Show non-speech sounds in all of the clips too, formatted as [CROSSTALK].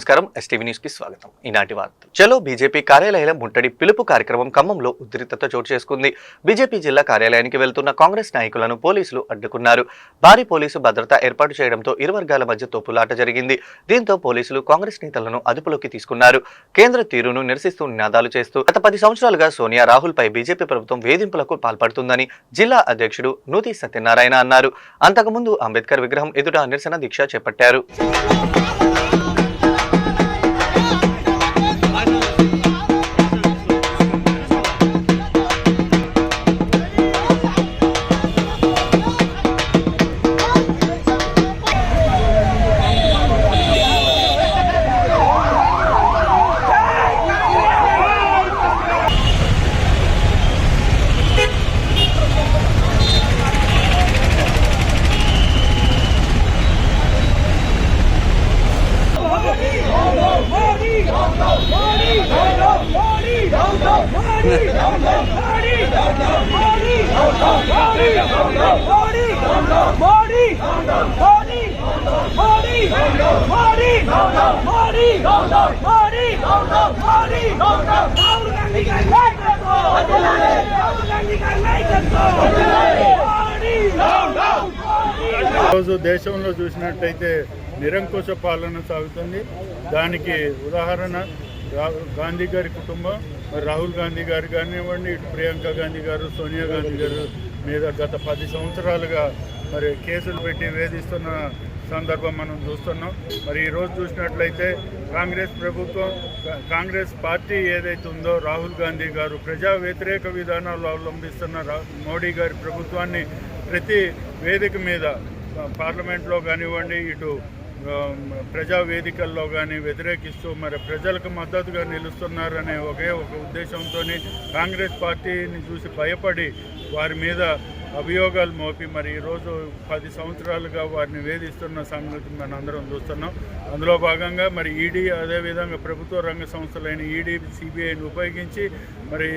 నమస్కారం. ఎస్టీవీ న్యూస్కి స్వాగతం. ఈనాటి వార్త. చలో బీజేపీ కార్యాలయాల ముట్టడి పిలుపు కార్యక్రమం ఖమ్మంలో ఉద్రిక్తత చోటు చేసుకుంది. బీజేపీ జిల్లా కార్యాలయానికి వెళ్తున్న కాంగ్రెస్ నాయకులను పోలీసులు అడ్డుకున్నారు. భారీ పోలీసు భద్రత ఏర్పాటు చేయడంతో ఇరు వర్గాల మధ్య తోపులాట జరిగింది. దీంతో పోలీసులు కాంగ్రెస్ నేతలను అదుపులోకి తీసుకున్నారు. కేంద్ర తీరును నిరసిస్తూ నినాదాలు చేస్తూ గత పది సంవత్సరాలుగా సోనియా రాహుల్ పై బీజేపీ ప్రభుత్వం వేధింపులకు పాల్పడుతుందని జిల్లా అధ్యక్షుడు నూతి సత్యనారాయణ అన్నారు. అంతకుముందు అంబేద్కర్ విగ్రహం ఎదుట నిరసన దీక్ష చేపట్టారు. ఈరోజు దేశంలో చూసినట్టయితే నిరంకుశ పాలన సాగుతుంది. దానికి ఉదాహరణ గాంధీ గారి కుటుంబం రాహుల్ గాంధీ గారు కానివ్వండి ఇటు ప్రియాంక గాంధీ గారు సోనియా గాంధీ గారు మీద గత పది సంవత్సరాలుగా మరి కేసులు పెట్టి వేధిస్తున్న సందర్భం మనం చూస్తున్నాం. మరి ఈరోజు చూసినట్లయితే కాంగ్రెస్ ప్రభుత్వం కాంగ్రెస్ పార్టీ ఏదైతే ఉందో రాహుల్ గాంధీ గారు ప్రజా వ్యతిరేక విధానాలు అవలంబిస్తున్న మోడీ గారి ప్రభుత్వాన్ని ప్రతి వేదిక మీద పార్లమెంట్లో కానివ్వండి ఇటు ప్రజావేదికల్లో ప్రజా వేదికల్లో కానీ వ్యతిరేకిస్తూ మరి ప్రజలకు మద్దతుగా నిలుస్తున్నారనే ఒకే ఒక ఉద్దేశంతో కాంగ్రెస్ పార్టీని చూసి భయపడి వారి మీద అభియోగాలు మోపి మరి ఈరోజు పది సంవత్సరాలుగా వారిని వేధిస్తున్న సంగతి మనం అందరం చూస్తున్నాం. అందులో భాగంగా మరి ఈడీ అదేవిధంగా ప్రభుత్వ రంగ సంస్థలైన ఈడీ సిబిఐని ఉపయోగించి మరి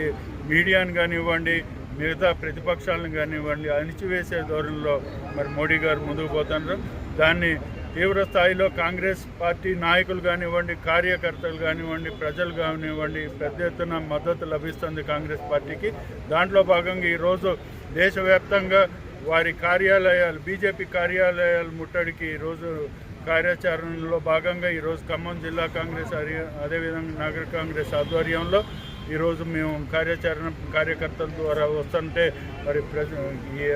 మీడియాను కానివ్వండి మిగతా ప్రతిపక్షాలను కానివ్వండి అణిచివేసే ధోరణిలో మరి మోడీ గారు ముందుకు పోతున్నారు. దాన్ని తీవ్ర స్థాయిలో కాంగ్రెస్ పార్టీ నాయకులు కానివ్వండి కార్యకర్తలు కానివ్వండి ప్రజలు కానివ్వండి పెద్ద ఎత్తున మద్దతు లభిస్తుంది కాంగ్రెస్ పార్టీకి. దాంట్లో భాగంగా ఈరోజు దేశవ్యాప్తంగా వారి కార్యాలయాలు బీజేపీ కార్యాలయాలు ముట్టడికి ఈరోజు కార్యాచరణలో భాగంగా ఈరోజు ఖమ్మం జిల్లా కాంగ్రెస్ అదే అదేవిధంగా నగర కాంగ్రెస్ ఆధ్వర్యంలో ఈరోజు మేము కార్యాచరణ కార్యకర్తల ద్వారా వస్తుంటే మరి ప్రజ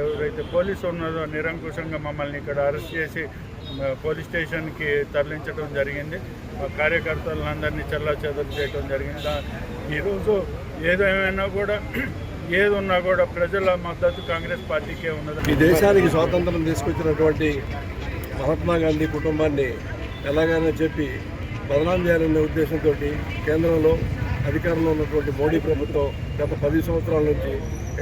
ఎవరైతే పోలీసు ఉన్నదో నిరంకుశంగా మమ్మల్ని ఇక్కడ అరెస్ట్ చేసి పోలీస్ స్టేషన్కి తరలించడం జరిగింది. మా కార్యకర్తలందరినీ చల్లా చెదరు చేయడం జరిగింది. ఈరోజు ఏదేమైనా కూడా ఏది ఉన్నా కూడా ప్రజల మద్దతు కాంగ్రెస్ పార్టీకే ఉన్నది. ఈ దేశానికి స్వాతంత్రం తీసుకొచ్చినటువంటి మహాత్మా గాంధీ కుటుంబాన్ని ఎలాగైనా చెప్పి బదనాం చేయాలనే ఉద్దేశంతో కేంద్రంలో అధికారంలో ఉన్నటువంటి మోడీ ప్రభుత్వం గత పది సంవత్సరాల నుంచి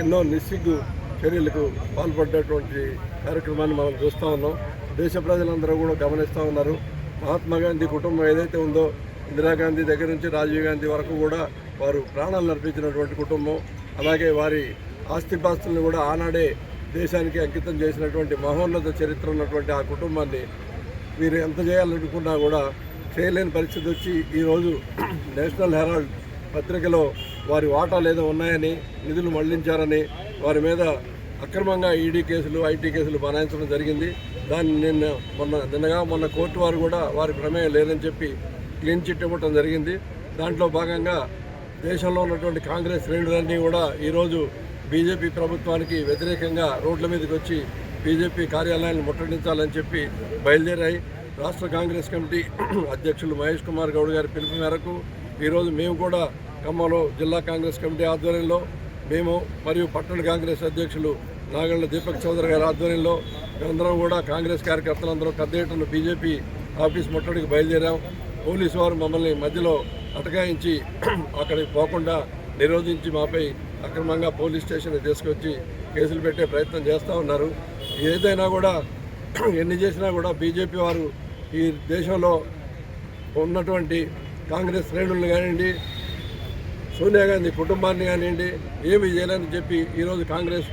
ఎన్నో నిస్సిగ్గు చర్యలకు పాల్పడ్డటువంటి కార్యక్రమాన్ని మనం చూస్తూ ఉన్నాం. దేశ ప్రజలందరూ కూడా గమనిస్తూ ఉన్నారు. మహాత్మా గాంధీ కుటుంబం ఏదైతే ఉందో ఇందిరాగాంధీ దగ్గర నుంచి రాజీవ్ గాంధీ వరకు కూడా వారు ప్రాణాలు అర్పించినటువంటి కుటుంబం. అలాగే వారి ఆస్తిపాస్తులను కూడా ఆనాడే దేశానికి అంకితం చేసినటువంటి మహోన్నత చరిత్ర ఉన్నటువంటి ఆ కుటుంబాన్ని వీరు ఎంత చేయాలనుకున్నా కూడా చేయలేని పరిస్థితి వచ్చి ఈరోజు నేషనల్ హెరాల్డ్ పత్రికలో వారి వాటాలు ఏదో ఉన్నాయని నిధులు మళ్ళించారని వారి మీద అక్రమంగా ఈడీ కేసులు ఐటీ కేసులు బనాయించడం జరిగింది. దాన్ని నిన్న మొన్న నిన్నగా మొన్న కోర్టు వారు కూడా వారి ప్రమేయం లేదని చెప్పి క్లీన్ చిట్ ఇవ్వటం జరిగింది. దాంట్లో భాగంగా దేశంలో ఉన్నటువంటి కాంగ్రెస్ శ్రేణులన్నీ కూడా ఈరోజు బీజేపీ ప్రభుత్వానికి వ్యతిరేకంగా రోడ్ల మీదకి వచ్చి బీజేపీ కార్యాలయాన్ని ముట్టడించాలని చెప్పి బయలుదేరాయి. రాష్ట్ర కాంగ్రెస్ కమిటీ అధ్యక్షులు మహేష్ కుమార్ గౌడ్ గారి పిలుపు మేరకు ఈరోజు మేము కూడా ఖమ్మంలో జిల్లా కాంగ్రెస్ కమిటీ ఆధ్వర్యంలో మేము మరియు పట్టణ కాంగ్రెస్ అధ్యక్షులు నాగళ్ళ దీపక్ చౌదరి గారి ఆధ్వర్యంలో మేమందరం కూడా కాంగ్రెస్ కార్యకర్తలందరూ పెద్ద ఎత్తున బీజేపీ ఆఫీస్ ముట్టడికి బయలుదేరాం. పోలీసు వారు మమ్మల్ని మధ్యలో అటకాయించి [CLEARS THROAT] అక్కడికి పోకుండా నిరోధించి మాపై అక్రమంగా పోలీస్ స్టేషన్కి తీసుకొచ్చి కేసులు పెట్టే ప్రయత్నం చేస్తూ ఉన్నారు. ఏదైనా కూడా [CLEARS THROAT] ఎన్ని చేసినా కూడా బీజేపీ వారు ఈ దేశంలో ఉన్నటువంటి కాంగ్రెస్ శ్రేణులను కానివ్వండి సోనియా గాంధీ కుటుంబాన్ని కానివ్వండి ఏమి చేయాలని చెప్పి ఈరోజు కాంగ్రెస్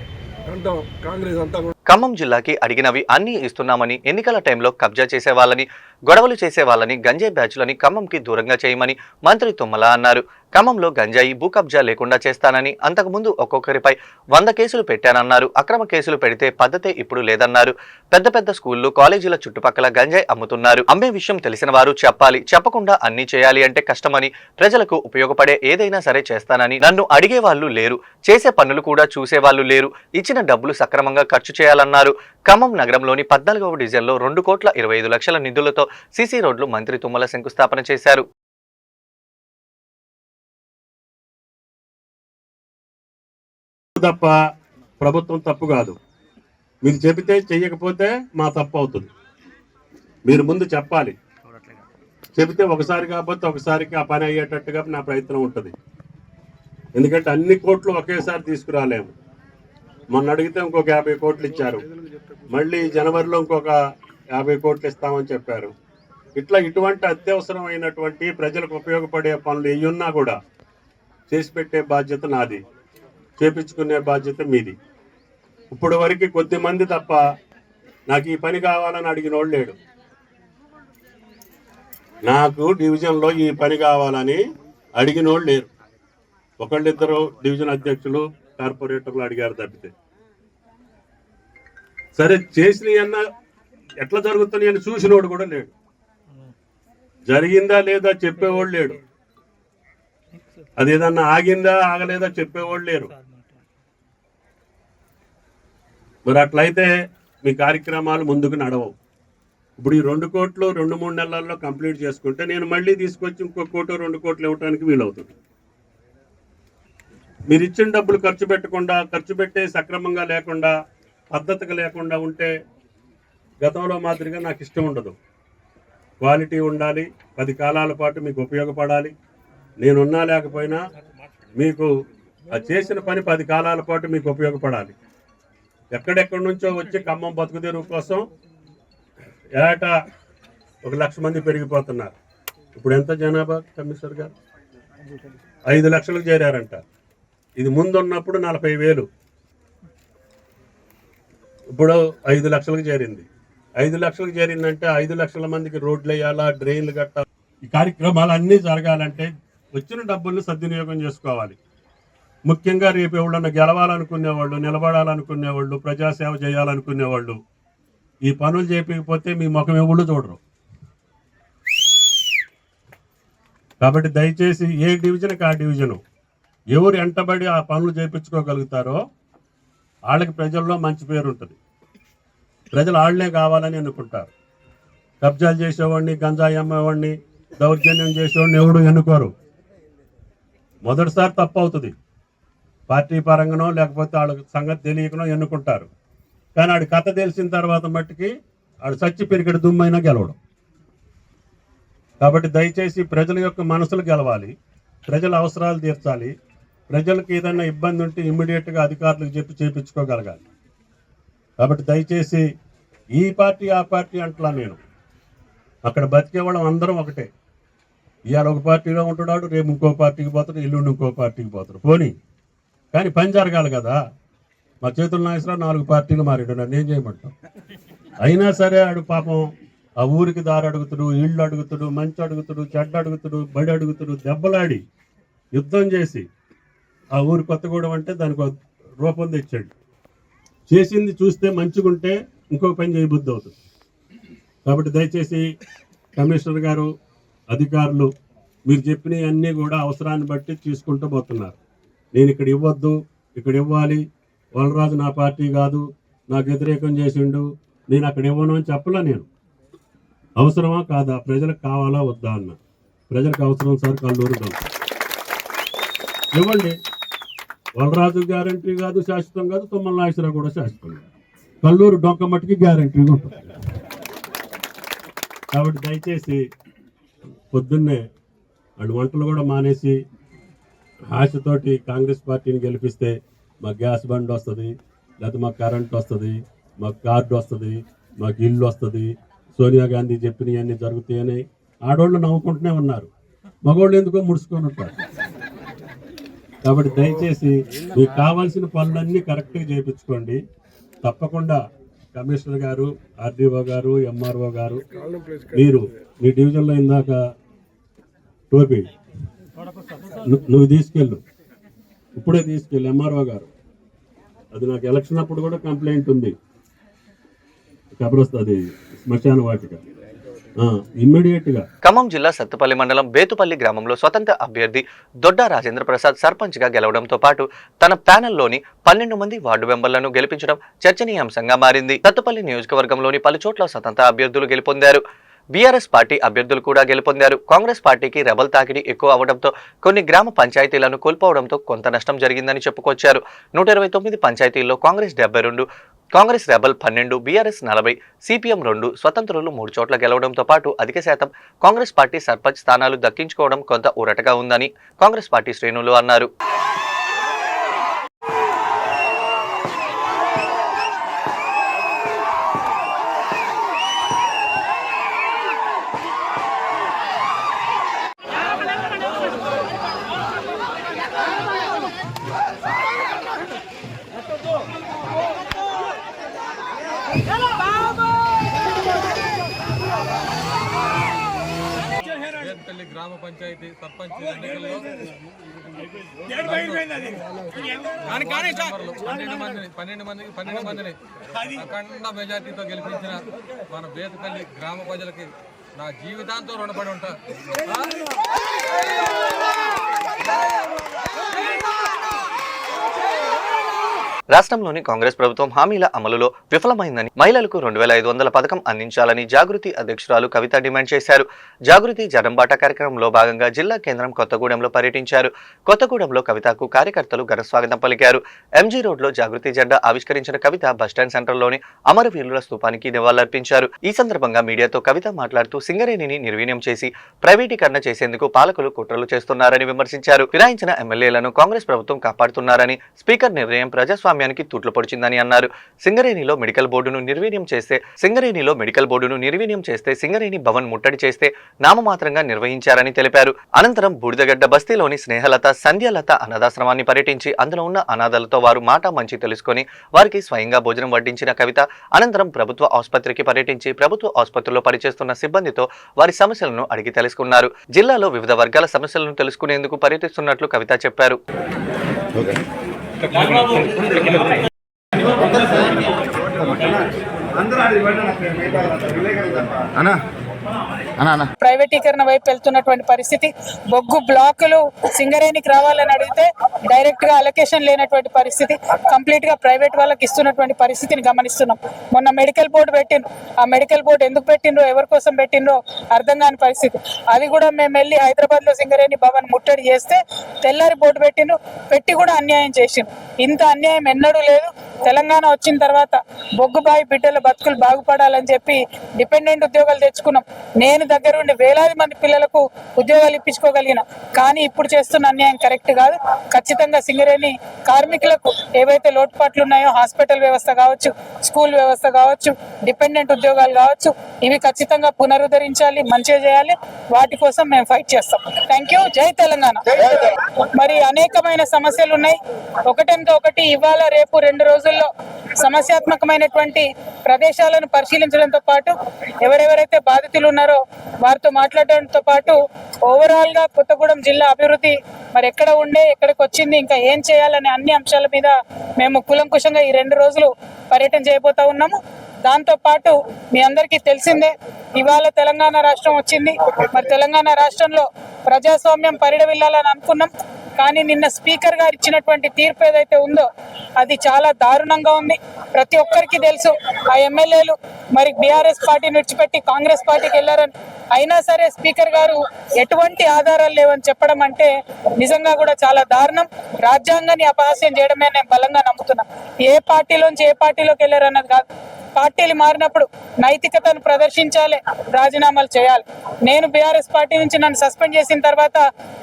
అంటాం కాంగ్రెస్ అంతా ఖమ్మం జిల్లాకి అడిగినవి అన్నీ ఇస్తున్నామని ఎన్నికల టైంలో కబ్జా చేసే వాళ్ళని గొడవలు చేసే వాళ్ళని గంజాయి బ్యాచ్లని ఖమ్మంకి దూరంగా చేయమని మంత్రి తుమ్మల అన్నారు. ఖమ్మంలో గంజాయి భూ కబ్జా లేకుండా చేస్తానని అంతకుముందు ఒక్కొక్కరిపై వంద కేసులు పెట్టానన్నారు. అక్రమ కేసులు పెడితే పద్ధతే ఇప్పుడు లేదన్నారు. పెద్ద పెద్ద స్కూళ్ళు కాలేజీల చుట్టుపక్కల గంజాయి అమ్ముతున్నారు. అమ్మే విషయం తెలిసిన వారు చెప్పాలి. చెప్పకుండా అన్ని చేయాలి అంటే కష్టమని ప్రజలకు ఉపయోగపడే ఏదైనా సరే చేస్తానని నన్ను అడిగే వాళ్ళు లేరు. చేసే పనులు కూడా చూసే వాళ్ళు లేరు. ఇచ్చిన డబ్బులు సక్రమంగా ఖర్చు చేయాలన్నారు. ఖమ్మం నగరంలోని పద్నాలుగవ డివిజన్లో రెండు కోట్ల ఇరవై ఐదు లక్షల నిధులతో సీసీ రోడ్లు మంత్రి తుమ్మల శంకుస్థాపన చేశారు. తప్ప ప్రభుత్వం తప్పు కాదు. మీరు చెబితే చెయ్యకపోతే మా తప్పు అవుతుంది. మీరు ముందు చెప్పాలి. చెబితే ఒకసారి కాకపోతే ఒకసారికి ఆ పని అయ్యేటట్టుగా నా ప్రయత్నం ఉంటుంది. ఎందుకంటే అన్ని కోట్లు ఒకేసారి తీసుకురాలేము. మొన్న అడిగితే ఇంకొక యాభై కోట్లు ఇచ్చారు. మళ్ళీ జనవరిలో ఇంకొక యాభై కోట్లు ఇస్తామని చెప్పారు. ఇట్లా ఇటువంటి అత్యవసరమైనటువంటి ప్రజలకు ఉపయోగపడే పనులు ఏయున్నా కూడా చేసి పెట్టే బాధ్యత నాది. చేపించుకునే బాధ్యత మీది. ఇప్పుడు వరకు కొద్ది మంది తప్ప నాకు ఈ పని కావాలని అడిగిన వాళ్ళు లేడు. నాకు డివిజన్లో ఈ పని కావాలని అడిగిన వాళ్ళు లేరు. ఒకళ్ళిద్దరు డివిజన్ అధ్యక్షులు కార్పొరేటర్లు అడిగారు తప్పితే. సరే చేసినవి అన్న ఎట్లా జరుగుతున్నాయని చూసినోడు కూడా లేడు. జరిగిందా లేదా చెప్పేవాడు లేడు. అది ఏదన్నా ఆగిందా ఆగలేదా చెప్పేవాళ్ళు లేరు. మరి అట్లయితే మీ కార్యక్రమాలు ముందుకు నడవవు. ఇప్పుడు ఈ రెండు కోట్లు రెండు మూడు నెలల్లో కంప్లీట్ చేసుకుంటే నేను మళ్ళీ తీసుకొచ్చి ఇంకో కోటు రెండు కోట్లు ఇవ్వడానికి వీలవుతుంది. మీరు ఇచ్చిన డబ్బులు ఖర్చు పెట్టకుండా ఖర్చు పెట్టే సక్రమంగా లేకుండా పద్ధతిగా లేకుండా ఉంటే గతంలో మాదిరిగా నాకు ఇష్టం ఉండదు. క్వాలిటీ ఉండాలి పది కాలాల పాటు మీకు ఉపయోగపడాలి. నేనున్నా లేకపోయినా మీకు ఆ చేసిన పని పది కాలాల పాటు మీకు ఉపయోగపడాలి. ఎక్కడెక్కడి నుంచో వచ్చి ఖమ్మం బతుకుదేరు కోసం ఏటా ఒక లక్ష మంది పెరిగిపోతున్నారు. ఇప్పుడు ఎంత జనాభా కమిషనర్ గారు? ఐదు లక్షలకు చేరారంట. ఇది ముందున్నప్పుడు నలభై వేలు. ఇప్పుడు ఐదు లక్షలకు చేరింది. ఐదు లక్షలకు చేరిందంటే ఐదు లక్షల మందికి రోడ్లు వేయాలా డ్రైన్లు కట్టాలి? ఈ కార్యక్రమాలు అన్నీ జరగాలంటే వచ్చిన డబ్బుల్ని సద్వినియోగం చేసుకోవాలి. ముఖ్యంగా రేపు ఎవరన్నా గెలవాలనుకునేవాళ్ళు నిలబడాలనుకునేవాళ్ళు ప్రజాసేవ చేయాలనుకునేవాళ్ళు ఈ పనులు చేయకపోతే మీ ముఖం ఎవళ్ళు చూడరు. కాబట్టి దయచేసి ఏ డివిజన్కి ఆ డివిజను ఎవరు ఎంటబడి ఆ పనులు చేయించుకోగలుగుతారో వాళ్ళకి ప్రజల్లో మంచి పేరు ఉంటుంది. ప్రజలు ఆళ్ళే కావాలని అనుకుంటారు. కబ్జాలు చేసేవాడిని గంజాయి అమ్మేవాడిని దౌర్జన్యం చేసేవాడిని ఎవడు ఎన్నుకోరు. మొదటిసారి తప్పు అవుతుంది. పార్టీ పరంగానో లేకపోతే వాళ్ళ సంగతి తెలియకనో ఎన్నుకుంటారు. కానీ ఆడి కథ తెలిసిన తర్వాత మట్టుకి ఆడు సచ్చి పెరిగడి దుమ్మైనా గెలవడం. కాబట్టి దయచేసి ప్రజల యొక్క మనసులు గెలవాలి. ప్రజల అవసరాలు తీర్చాలి. ప్రజలకు ఏదైనా ఇబ్బంది ఉంటే ఇమ్మీడియట్గా అధికారులకు చెప్పి చేయించుకోగలగాలి కాబట్టి దయచేసి ఈ పార్టీ ఆ పార్టీ అంటలా నేను. అక్కడ బతికేవాళ్ళం అందరం ఒకటే. ఇవాళ ఒక పార్టీలో ఉంటున్నాడు రేపు ఇంకో పార్టీకి పోతాడు ఎల్లుండి ఇంకో పార్టీకి పోతాడు. పోనీ. కానీ పని జరగాలి కదా. మా చేతుల నాగేశ్వరరావు నాలుగు పార్టీలు మారాడు. నన్ను ఏం చేయమంటాం అయినా సరే ఆడు పాపం ఆ ఊరికి దారి అడుగుతాడు ఇళ్ళు అడుగుతాడు మంచి అడుగుతాడు చెడ్డ అడుగుతాడు బడి అడుగుతాడు దెబ్బలాడి యుద్ధం చేసి ఆ ఊరు కొత్తగూడెం అంటే దానికి రూపం తెచ్చాడు. చేసింది చూస్తే మంచిగుంటే ఇంకొక పని చేయబుద్ధి అవుతుంది. కాబట్టి దయచేసి కమిషనర్ గారు అధికారులు మీరు చెప్పినవి అన్నీ కూడా అవసరాన్ని బట్టి తీసుకుంటూ పోతున్నారు. నేను ఇక్కడ ఇవ్వద్దు ఇక్కడ ఇవ్వాలి. వలరాజు నా పార్టీ కాదు నాకు వ్యతిరేకం చేసిండు నేను అక్కడ ఇవ్వను అని చెప్పలే నేను. అవసరమా కాదా? ప్రజలకు కావాలా వద్దా అన్న. ప్రజలకు అవసరం సార్ కల్లూరు ఇవ్వండి. వలరాజు గ్యారంటీ కాదు శాశ్వతం కాదు తుమ్మల నాగేశ్వరరావు కూడా శాశ్వతం కాదు. కల్లూరు డొంక మట్టికి గ్యారంటీగా ఉంటుంది. కాబట్టి దయచేసి పొద్దున్నే వాళ్ళు వంటలు కూడా మానేసి ఆశతోటి కాంగ్రెస్ పార్టీని గెలిపిస్తే మాకు గ్యాస్ బండ్ వస్తుంది లేకపోతే మాకు కరెంట్ వస్తుంది మాకు కార్డు వస్తుంది మాకు ఇల్లు వస్తుంది. సోనియా గాంధీ చెప్పినవన్నీ జరుగుతాయని ఆడవాళ్ళు నవ్వుకుంటూనే ఉన్నారు. మగవాళ్ళు ఎందుకో ముడుచుకొని ఉంటారు. కాబట్టి దయచేసి మీకు కావాల్సిన పనులన్నీ కరెక్ట్గా చేయించుకోండి. తప్పకుండా కమిషనర్ గారు ఆర్డీఓ గారు ఎంఆర్ఓ గారు మీరు మీ డివిజన్లో ఇందాక టోపీ నువ్వు తీసుకెళ్ళు. ఇప్పుడే తీసుకెళ్ళు ఎంఆర్ఓ గారు. అది నాకు ఎలక్షన్ అప్పుడు కూడా కంప్లైంట్ ఉంది. కబరస్తుంది శ్మశాన వాటిక. ఇమ్మీడియట్గా. ఖమ్మం జిల్లా సత్తుపల్లి మండలం బేతుపల్లి గ్రామంలో స్వతంత్ర అభ్యర్థి దొడ్డా రాజేంద్ర ప్రసాద్ సర్పంచ్గా గెలవడంతో పాటు తన ప్యానెల్లోని పన్నెండు మంది వార్డు మెంబర్లను గెలిపించడం చర్చనీయాంశంగా మారింది. సత్తుపల్లి నియోజకవర్గంలోని పలు చోట్ల స్వతంత్ర అభ్యర్థులు గెలుపొందారు. బీఆర్ఎస్ పార్టీ అభ్యర్థులు కూడా గెలుపొందారు. కాంగ్రెస్ పార్టీకి రెబల్ తాకిడి ఎక్కువ అవడంతో కొన్ని గ్రామ పంచాయతీలను కోల్పోవడంతో కొంత నష్టం జరిగిందని చెప్పుకొచ్చారు. నూట ఇరవై తొమ్మిది పంచాయతీల్లో కాంగ్రెస్ డెబ్బై రెండు కాంగ్రెస్ రెబల్ పన్నెండు బీఆర్ఎస్ నలభై సిపిఎం రెండు స్వతంత్రులు మూడు చోట్ల గెలవడంతో పాటు అధిక శాతం కాంగ్రెస్ పార్టీ సర్పంచ్ స్థానాలు దక్కించుకోవడం కొంత ఊరటగా ఉందని కాంగ్రెస్ పార్టీ శ్రేణులు అన్నారు పేరుపల్లి గ్రామ పంచాయతీ సర్పంచ్ ఎన్నికల్లో మెంబర్లు పన్నెండు మందిని పన్నెండు మందికి పన్నెండు మందిని. అఖండ మెజార్టీతో గెలిపించిన మన బేతపల్లి గ్రామ ప్రజలకి నా జీవితాంతో రుణపడి ఉంటా. రాష్ట్రంలోని కాంగ్రెస్ ప్రభుత్వం హామీల అమలులో విఫలమైందని మహిళలకు రెండు వేల ఐదు వందల పథకం అందించాలని జాగృతి అధ్యక్షురాలు కవిత డిమాండ్ చేశారు. జాగృతి జనంబాట కార్యక్రమంలో భాగంగా జిల్లా కేంద్రం కొత్తగూడెంలో పర్యటించారు. కొత్తగూడెంలో కవితకు కార్యకర్తలు ఘన స్వాగతం పలికారు. ఎంజీ రోడ్లో జాగృతి జెండా ఆవిష్కరించిన కవిత బస్టాండ్ సెంటర్లోని అమరవీరుల స్థూపానికి నివాళులర్పించారు. ఈ సందర్భంగా మీడియాతో కవిత మాట్లాడుతూ సింగరేణిని నిర్వీర్యం చేసి ప్రైవేటీకరణ చేసేందుకు పాలకులు కుట్రలు చేస్తున్నారని విమర్శించారు. ఫిరాయించిన ఎమ్మెల్యేలను కాంగ్రెస్ ప్రభుత్వం కాపాడుతున్నారని స్పీకర్ నిర్ణయం ప్రజాస్వామ్య తూట్లు పొడిచిందని అన్నారు. సింగరేణిలో మెడికల్ బోర్డును నిర్వీర్యం చేస్తే సింగరేణిలో మెడికల్ బోర్డును నిర్వీర్యం చేస్తే సింగరేణి భవన్ ముట్టడి చేస్తే నామమాత్రంగా నిర్వహించారని తెలిపారు. అనంతరం బూడిదగడ్డ బస్తీలోని స్నేహలత సంధ్యలత అనాథాశ్రమాన్ని పర్యటించి అందులో ఉన్న అనాథలతో వారు మాట మంచి తెలుసుకొని వారికి స్వయంగా భోజనం వడ్డించిన కవిత అనంతరం ప్రభుత్వ ఆసుపత్రికి పర్యటించి ప్రభుత్వ ఆసుపత్రిలో పనిచేస్తున్న సిబ్బందితో వారి సమస్యలను అడిగి తెలుసుకున్నారు. జిల్లాలో వివిధ వర్గాల సమస్యలను తెలుసుకునేందుకు పర్యటిస్తున్నట్లు కవిత చెప్పారు. అన్నా అన్నా అన్నా ప్రైవేటీకరణ వైపు వెళ్తున్నటువంటి పరిస్థితి. బొగ్గు బ్లాకులు సింగరేణికి రావాలని అడిగితే డైరెక్ట్గా అలొకేషన్ లేనటువంటి పరిస్థితి. కంప్లీట్గా ప్రైవేట్ వాళ్ళకి ఇస్తున్నటువంటి పరిస్థితిని గమనిస్తున్నాం. మొన్న మెడికల్ బోర్డు పెట్టిండ్రు. ఆ మెడికల్ బోర్డు ఎందుకు పెట్టిండ్రో ఎవరి కోసం పెట్టిండ్రో అర్థం కాని పరిస్థితి. అది కూడా మేము వెళ్ళి హైదరాబాద్లో సింగరేణి భవన్ ముట్టడి చేస్తే తెల్లారి బోర్డు పెట్టిండ్రు. పెట్టి కూడా అన్యాయం చేసిండ్రు. ఇంత అన్యాయం ఎన్నడూ లేదు. తెలంగాణ వచ్చిన తర్వాత బొగ్గుబాయి బిడ్డల బతుకులు బాగుపడాలని చెప్పి డిపెండెంట్ ఉద్యోగాలు తెచ్చుకున్నాం. నేను దగ్గరుండి వేలాది మంది పిల్లలకు ఉద్యోగాలు ఇప్పించుకోగలిగిన. కానీ ఇప్పుడు చేస్తున్న అన్యాయం కరెక్ట్ కాదు. ఖచ్చితంగా సింగరేణి కార్మికులకు ఏవైతే లోటుపాట్లు ఉన్నాయో హాస్పిటల్ వ్యవస్థ కావచ్చు స్కూల్ వ్యవస్థ కావచ్చు డిపెండెంట్ ఉద్యోగాలు కావచ్చు ఇవి ఖచ్చితంగా పునరుద్ధరించాలి మంచిగా చేయాలి. వాటి కోసం మేము ఫైట్ చేస్తాం. థ్యాంక్ యూ జై తెలంగాణ. మరి అనేకమైన సమస్యలు ఉన్నాయి ఒకటంతో ఒకటి ఇవాళ రేపు రెండు రోజుల్లో సమస్యాత్మకమైనటువంటి ప్రదేశాలను పరిశీలించడంతో పాటు ఎవరెవరైతే బాధితులు ఉన్నారో వారితో మాట్లాడడంతో పాటు ఓవరాల్గా కొత్తగూడెం జిల్లా అభివృద్ధి మరి ఎక్కడ ఉండే ఎక్కడికి వచ్చింది ఇంకా ఏం చేయాలనే అన్ని అంశాల మీద మేము కులంకుశంగా ఈ రెండు రోజులు పర్యటన చేయబోతా ఉన్నాము. దాంతో పాటు మీ అందరికీ తెలిసిందే ఇవాళ తెలంగాణ రాష్ట్రం వచ్చింది. మరి తెలంగాణ రాష్ట్రంలో ప్రజాస్వామ్యం పరిడవిల్లాలని అనుకున్నాం. కానీ నిన్న స్పీకర్ గారు ఇచ్చినటువంటి తీర్పు ఏదైతే ఉందో అది చాలా దారుణంగా ఉంది. ప్రతి ఒక్కరికి తెలుసు ఆ ఎమ్మెల్యేలు మరి బీఆర్ఎస్ పార్టీని విడిచిపెట్టి కాంగ్రెస్ పార్టీకి వెళ్ళారని. అయినా సరే స్పీకర్ గారు ఎటువంటి ఆధారాలు లేవని చెప్పడం అంటే నిజంగా కూడా చాలా దారుణం. రాజ్యాంగాన్ని అపహాస్యం చేయడమే నేను బలంగా నమ్ముతున్నా. ఏ పార్టీలోంచి ఏ పార్టీలోకి వెళ్ళారన్నది కాదు. పార్టీలు మారినప్పుడు నైతికతను ప్రదర్శించాలి రాజీనామాలు చేయాలి. నేను బీఆర్ఎస్ పార్టీ నుంచి నన్ను సస్పెండ్ చేసిన తర్వాత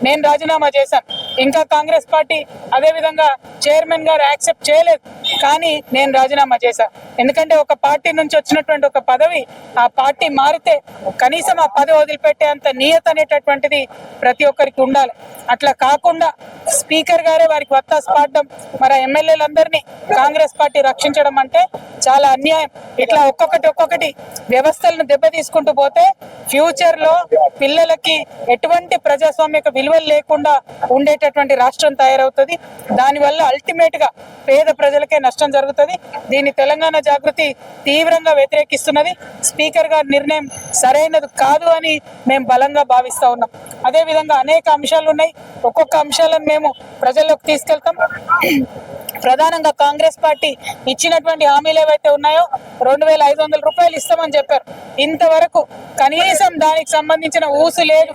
నేను రాజీనామా చేశాను. ఇంకా కాంగ్రెస్ పార్టీ అదే విధంగా చైర్మన్ గారు యాక్సెప్ట్ చేయలేదు కానీ నేను రాజీనామా చేశాను ఎందుకంటే ఒక పార్టీ నుంచి వచ్చినటువంటి ఒక పదవి ఆ పార్టీ మారితే కనీసం ఆ పదవి వదిలిపెట్టే అంత నియత అనేటటువంటిది ప్రతి ఒక్కరికి ఉండాలి. అట్లా కాకుండా స్పీకర్ గారే వారికి వత్తాసు పాడడం మరి ఆ ఎమ్మెల్యేలందరినీ కాంగ్రెస్ పార్టీ రక్షించడం అంటే చాలా అన్యాయం. ఇట్లా ఒక్కొక్కటి ఒక్కొక్కటి వ్యవస్థలను దెబ్బతీసుకుంటూ పోతే ఫ్యూచర్లో పిల్లలకి ఎటువంటి ప్రజాస్వామ్యక విలువలు లేకుండా ఉండేటటువంటి రాష్ట్రం తయారవుతుంది. దానివల్ల అల్టిమేట్గా పేద ప్రజలకే నష్టం జరుగుతుంది. దీన్ని తెలంగాణ జాగృతి తీవ్రంగా వ్యతిరేకిస్తున్నది. స్పీకర్ గారి నిర్ణయం సరైనది కాదు అని మేము బలంగా భావిస్తూ ఉన్నాం. అదేవిధంగా అనేక అంశాలు ఉన్నాయి ఒక్కొక్క అంశాలను మేము ప్రజల్లోకి తీసుకెళ్తాం. ప్రధానంగా కాంగ్రెస్ పార్టీ ఇచ్చినటువంటి హామీలు ఏవైతే ఉన్నాయో రెండు వేల ఐదు వందల రూపాయలు ఇస్తామని చెప్పారు. ఇంతవరకు కనీసం దానికి సంబంధించిన ఊసు లేదు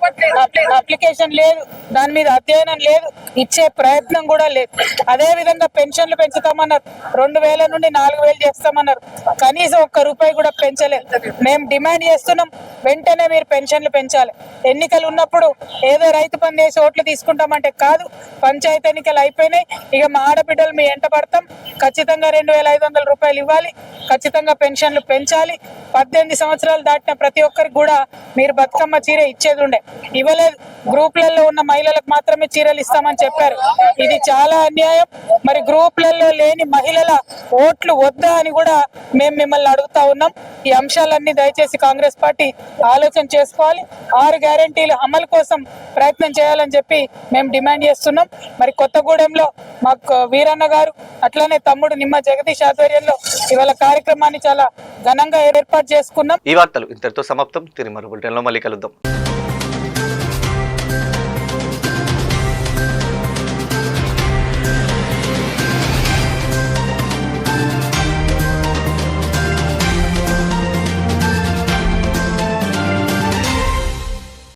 అప్లికేషన్ లేదు దాని మీద అధ్యయనం లేదు ఇచ్చే ప్రయత్నం కూడా లేదు. అదే విధంగా పెన్షన్లు పెంచుతామన్నారు. రెండు వేల నుండి నాలుగు వేలు చేస్తామన్నారు. కనీసం ఒక్క రూపాయి కూడా పెంచలేదు మేము డిమాండ్ చేస్తున్నాం వెంటనే మీరు పెన్షన్లు పెంచాలి. ఎన్నికలు ఉన్నప్పుడు ఏదో రైతు పని చేసి ఓట్లు తీసుకుంటామంటే కాదు పంచాయతీ ఎన్నికలు అయిపోయినాయి. ఇక మా ఆడబిడ్డలు మీ ఎంట పడతాం? ఖచ్చితంగా రెండు వేల ఐదు వందల రూపాయలు ఇవ్వాలి. ఖచ్చితంగా పెన్షన్లు పెంచాలి. పద్దెనిమిది సంవత్సరాలు దాటిన ప్రతి ఒక్కరికి కూడా మీరు బతుకమ్మ చీర ఇచ్చేది ఉండే. ఇవ్వలేదు. గ్రూప్లలో ఉన్న మహిళలకు మాత్రమే చీరలు ఇస్తామని చెప్పారు. ఇది చాలా అన్యాయం. మరి గ్రూప్లలో లేని మహిళల ఓట్లు వద్దా అని కూడా మేము మిమ్మల్ని అడుగుతా ఉన్నాం. ఈ అంశాలన్నీ దయచేసి కాంగ్రెస్ పార్టీ ఆలోచన చేసుకోవాలి. ఆరు గ్యారంటీలు అమలు కోసం ప్రయత్నం చేయాలని చెప్పి మేము డిమాండ్ చేస్తున్నాం. మరి కొత్తగూడెంలో మాకు వీరన్న గారు అట్లనే తమ్ముడు నిమ్మ జగదీష్ ఆధ్వర్యంలో ఇవాళ కార్యక్రమాన్ని చాలా ఘనంగా ఏర్పాటు చేసుకున్నాం. ఈ వార్తలు ఇంతటితో సమాప్తం. తిరిగి మరో మళ్ళీ కలుద్దాం.